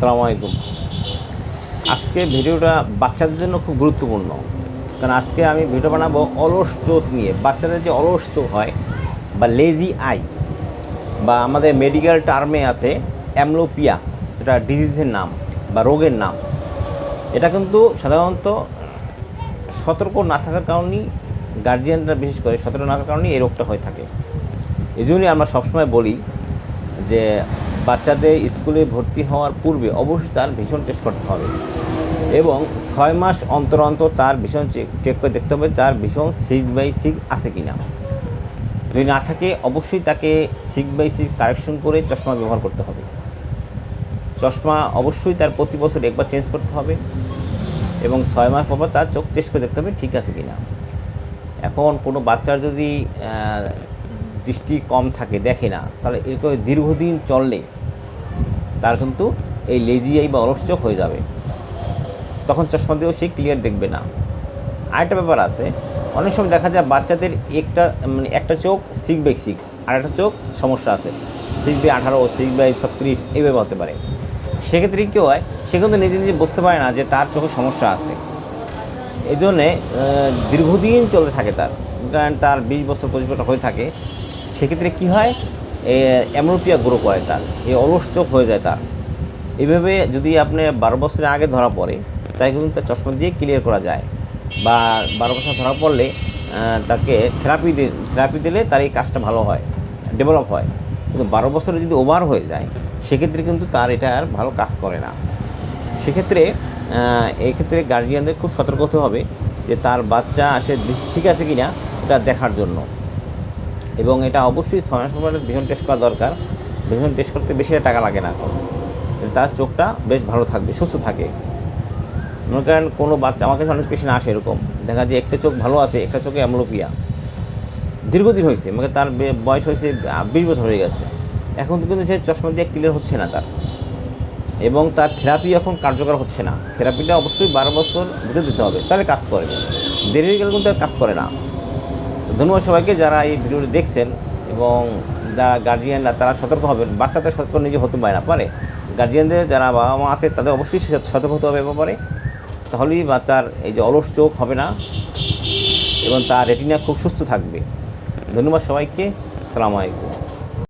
আসসালামু আলাইকুম। আজকে ভিডিওটা বাচ্চাদের জন্য খুব গুরুত্বপূর্ণ। কারণ আজকে আমি ভিডিও বানাবো অলস চোখ নিয়ে। বাচ্চাদের যে অলস চোখ হয় বা লেজি আই বা আমাদের মেডিকেল টার্মে আছে অ্যামলোপিয়া এটা ডিজিজের নাম বা রোগের নাম। এটা কিন্তু সাধারণত সতর্ক না থাকার কারণেই গার্জিয়ানরা বিশেষ করে সতর্ক না থাকার কারণেই এই রোগটা হয়ে থাকে। এই জন্যই আমরা সবসময় বলি যে বাচ্চাদের স্কুলে ভর্তি হওয়ার পূর্বে অবশ্যই তার ভীষণ টেস্ট করতে হবে। এবং ছয় মাস অন্তর অন্তর তার ভীষণ চেক করে দেখতে হবে তার ভীষণ সিক্স বাই সিক্স আছে কি না যদি না থাকে, অবশ্যই তাকে সিক্স বাই সিক্স কারেকশন করে চশমা ব্যবহার করতে হবে। চশমা অবশ্যই তার প্রতি বছর একবার চেঞ্জ করতে হবে এবং ছয় মাস পর তার চোখ টেস্ট করে দেখতে হবে ঠিক আছে কি না এখন কোনো বাচ্চার যদি দৃষ্টি কম থাকে, দেখে না। তাহলে এরকম দীর্ঘদিন চললে তার কিন্তু এই লেজিয়াই বা অলস চোখ হয়ে যাবে। তখন চশমা দিয়েও সে ক্লিয়ার দেখবে না। আরেকটা ব্যাপার আছে, অনেক সময় দেখা যায় বাচ্চাদের একটা মানে একটা চোখ সিক্স বাই সিক্স আর একটা চোখ সমস্যা আছে। সিক্স বাই আঠারো সিক্স বাই ছত্রিশ এইভাবে হতে পারে। সেক্ষেত্রে কী হয়, সে কিন্তু নিজে নিজে বুঝতে পারে না যে তার চোখে সমস্যা আছে। এই জন্যে দীর্ঘদিন চলতে থাকে তার। তার বিশ বছর, পঁচিশ বছর হয়ে থাকে। সেক্ষেত্রে কী হয়? অ্যামোপিয়া গ্রো করে তার। এই অলস চোখ হয়ে যায় তার। এইভাবে যদি আপনি বারো বছরের আগে ধরা পড়ে তাই কিন্তু তার চশমা দিয়ে ক্লিয়ার করা যায়। বা বারো বছর ধরা পড়লে তাকে থেরাপি থেরাপি দিলে তার এই কাজটা ভালো হয় ডেভেলপ হয়। কিন্তু বারো বছরে যদি ওভার হয়ে যায় সেক্ষেত্রে কিন্তু তার এটা আর ভালো কাজ করে না। সেক্ষেত্রে আহ, এই ক্ষেত্রে গার্জিয়ানদের খুব সতর্ক হতে হবে যে তার বাচ্চা আসে ঠিক আছে কি না এটা দেখার জন্য। এবং এটা অবশ্যই ছয় মাস পর ভীষণ টেস্ট করা দরকার। ভীষণ টেস্ট করতে বেশি টাকা লাগে না তার চোখটা বেশ ভালো থাকবে, সুস্থ থাকে। মনে করেন কোনো বাচ্চা, আমার কাছে অনেক পেশেন্ট আসে এরকম। দেখা যায় একটা চোখ ভালো আছে, একটা চোখে অ্যামলোপিয়া দীর্ঘদিন হয়েছে মানে তার বয়স হয়েছে বিশ বছর হয়ে গেছে। এখন কিন্তু সে চশমা দিয়ে ক্লিয়ার হচ্ছে না তার। এবং তার থেরাপি এখন কার্যকর হচ্ছে না। থেরাপিটা অবশ্যই বারো বছর ভিতরে দিতে হবে। তাহলে কাজ করে। দেরি গেলে কিন্তু আর কাজ করে না। তো ধন্যবাদ সবাইকে যারা এই ভিডিওটি দেখছেন এবং যারা গার্জিয়ানরা তারা সতর্ক হবেন। বাচ্চাদের সতর্ক নিজে হতে পারে না, পারে। গার্জিয়ানদের যারা বাবা মা আছে, তাদের অবশ্যই সতর্ক হতে হবে ব্যাপারে। তাহলেই বাচ্চার এই যে অলস চোখ হবে না এবং তার রেটিনা খুব সুস্থ থাকবে। ধন্যবাদ সবাইকে। সালাম আলাইকুম।